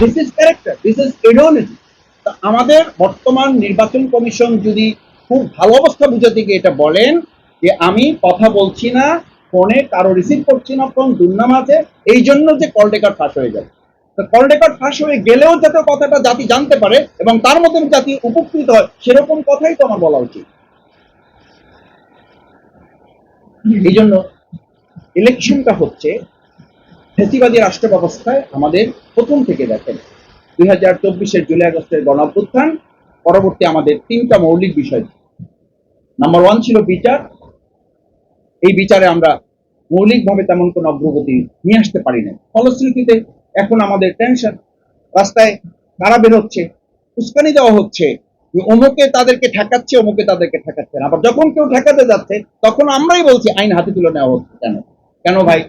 This is character this is ideology আমাদের বর্তমান নির্বাচন কমিশন যদি খুব ভালো অবস্থা বুঝাতে গিয়ে এটা বলেন, যে আমি কথা বলছি না, ফোনে কারও রিসিভ করছি না, ফোন দুর্নাম আছে, এই জন্য যে কল রেকর্ড ফাঁস হয়ে যাবে কল রেকর্ড ফাঁস হয়ে গেলেও যাতে কথাটা জাতি জানতে পারে এবং তার মতন জাতি উপকৃত হয়, সেরকম কথাই তো আমার বলা উচিত। এই জন্য ইলেকশনটা হচ্ছে ফেসিবাদী রাষ্ট্র ব্যবস্থায় আমাদের প্রথম থেকে দেখেন। দুই হাজার চব্বিশের জুলাই আগস্টের গণ অভ্যুত্থান পরবর্তী আমাদের তিনটা মৌলিক বিষয়। নাম্বার ওয়ান ছিল বিচার। এই বিচারে আমরা মৌলিকভাবে তেমন কোনো অগ্রগতি নিয়ে আসতে পারি না ফলশ্রুতিতে এখন আমাদের টেনশন রাস্তায় কারা বেরোচ্ছে উস্কানি দেওয়া হচ্ছে অমুকে তাদেরকে ঠেকাচ্ছে, অমুকে তাদেরকে ঠেকাচ্ছে না। আবার যখন কেউ ঠেকাতে যাচ্ছে, তখন আমরাই বলছি, আইন হাতে তুলে নেওয়া হচ্ছে কেন? কেন ভাই?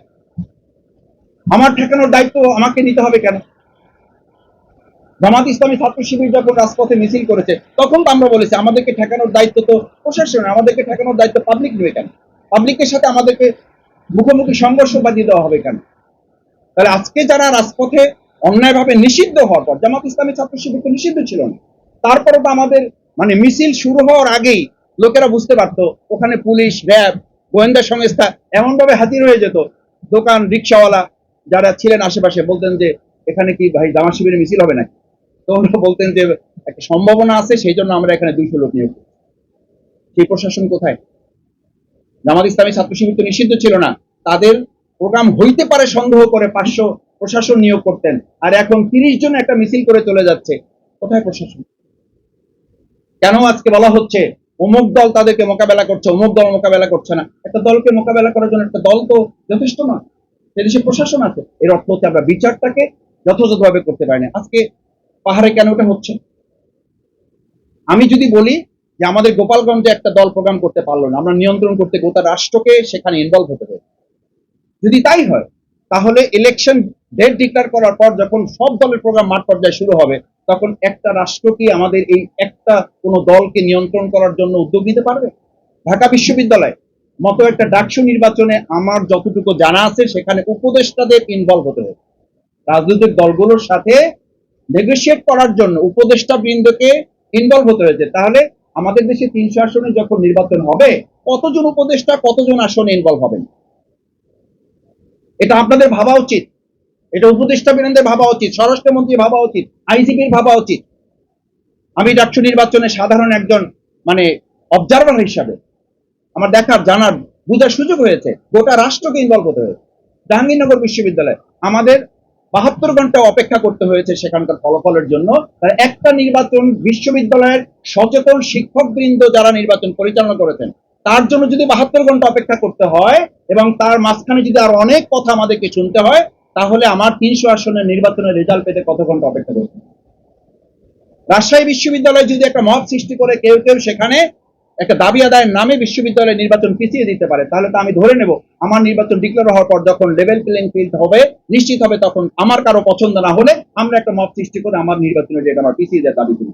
আমার ঠেকানোর দায়িত্ব আমাকে নিতে হবে কেন? জামাত ইসলামী ছাত্র শিবির যখন রাজপথে মিছিল করেছে, তখন তো আমরা বলেছি, আমাদেরকে ঠেকানোর দায়িত্ব তো প্রশাসনের আমাদেরকে ঠেকানোর দায়িত্ব পাবলিক নেবে কেন? পাবলিকের সাথে আমাদেরকে মুখোমুখি সংঘর্ষ বাজিয়ে দেওয়া হবে কেন? তাহলে আজকে যারা রাজপথে অন্যায়ভাবে নিষিদ্ধ হওয়ার পর, জামাত ইসলামী ছাত্র শিবির তো নিষিদ্ধ ছিল না তারপরে তো আমাদের মানে মিছিল শুরু হওয়ার আগেই লোকেরা বুঝতে পারতো, ওখানে পুলিশ, র্যাব, গোয়েন্দা সংস্থা এমন ভাবে হাজির হয়ে যেত, দোকান, রিক্সাওয়ালা যারা ছিলেন আশেপাশে বলতেন যে, এখানে কি ভাই জামা শিবিরের মিছিল হবে নাকি? তো ওরা বলতেন যে, একটা সম্ভাবনা আছে, সেই জন্য আমরা এখানে দুইশো লোক নিয়োগ সেই প্রশাসন কোথায়? জামাত ইসলামী ছাত্র শিবির তো নিষিদ্ধ ছিল না। তাদের প্রোগ্রাম হইতে পারে সন্দেহ করে পাঁচশো প্রশাসন নিয়োগ করতেন। আর এখন তিরিশ জন একটা মিছিল করে চলে যাচ্ছে। কোথায় প্রশাসন? কেন আজকে বলা হচ্ছে, অমুক দল তাদেরকে মোকাবেলা করছে, অমুক দল মোকাবেলা করছে না? একটা দলকে মোকাবেলা করার জন্য একটা দল তো যথেষ্ট না দেশে প্রশাসন আছে এর অর্থ হচ্ছে আমরা বিচারটাকে যথাযথভাবে করতে পারি না। আজকে পাহাড়ে কেন ওটা হচ্ছে? আমি যদি বলি যে আমাদের গোপালগঞ্জে একটা দল প্রোগ্রাম করতে পারল না, আমরা নিয়ন্ত্রণ করতে গোটা রাষ্ট্রকে সেখানে ইনভলভ হতে হবে যদি তাই হয়, তাহলে ইলেকশন ডেট ডিক্লেয়ার করার পর যখন সব দলের প্রোগ্রাম মাঠ পর্যায়ে শুরু হবে, তখন একটা রাষ্ট্র কি আমাদের এই একটা কোনো দলকে নিয়ন্ত্রণ করার জন্য উদ্যোগ নিতে পারবে? ঢাকা বিশ্ববিদ্যালয় মতো একটা ডাকসু নির্বাচনে আমার যতটুকু জানা আছে, সেখানে উপদেষ্টাদের ইনভলভ হতে হবে। রাজনৈতিক দলগুলোর সাথে নেগোসিয়েট করার জন্য উপদেষ্টা বৃন্দকে ইনভলভ হতে হয়েছে। তাহলে আমাদের দেশে তিনশো আসনে যখন নির্বাচন হবে, কতজন উপদেষ্টা, কতজন আসনে ইনভলভ হবেন? এটা আপনাদের ভাবা উচিত। এটা উপদেষ্টা বৃন্দদের ভাবা উচিত, স্বরাষ্ট্রমন্ত্রী ভাবা উচিত, আইজিপির ভাবা উচিত। আমি ডাকসু নির্বাচনে সাধারণ একজন মানে অবজারভার হিসাবে আমার দেখার, জানার, বুঝার সুযোগ হয়েছে। গোটা রাষ্ট্রকে ইনভলভ হতে হয়েছে। জাহাঙ্গীরনগর বিশ্ববিদ্যালয় আমাদের বাহাত্তর ঘণ্টা অপেক্ষা করতে হয়েছে সেখানকার ফলাফলের জন্য। তার একটা নির্বাচন বিশ্ববিদ্যালয়ের সচেতন শিক্ষক বৃন্দ যারা নির্বাচন পরিচালনা করেছেন, তার জন্য যদি বাহাত্তর ঘণ্টা অপেক্ষা করতে হয় এবং তার মাঝখানে যদি আর অনেক কথা আমাদেরকে শুনতে হয়, তাহলে আমার তিনশো আসনের নির্বাচনের রেজাল্ট পেতে কত ঘণ্টা অপেক্ষা করতে রাজশাহী বিশ্ববিদ্যালয় যদি একটা মত সৃষ্টি করে কেউ কেউ সেখানে একটা দাবি আদায়ের নামে বিশ্ববিদ্যালয়ের নির্বাচন পিছিয়ে দিতে পারে, তাহলে তো আমি ধরে নেব, আমার নির্বাচন ডিক্লেয়ার হওয়ার পর যখন লেভেল প্লেইং ফিল্ড হবে, নিশ্চিত হবে তখন আমার কারও পছন্দ না হলে আমরা একটা মত সৃষ্টি করে আমার নির্বাচনের ডেট আমার পিছিয়ে দেওয়ার দাবি করি।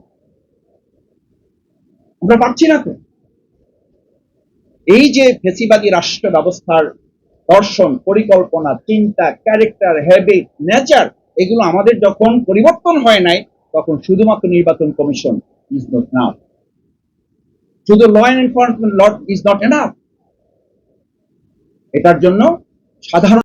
আমরা পাচ্ছি না তো। এই যে ফেসিবাদী রাষ্ট্র ব্যবস্থার দর্শন, পরিকল্পনা, চিন্তা ক্যারেক্টার হ্যাবিট নেচার এগুলো আমাদের যখন পরিবর্তন হয় নাই, তখন শুধুমাত্র নির্বাচন কমিশন ইজ নট নাও শুধু law enforcement lot is not enough এটার জন্য সাধারণ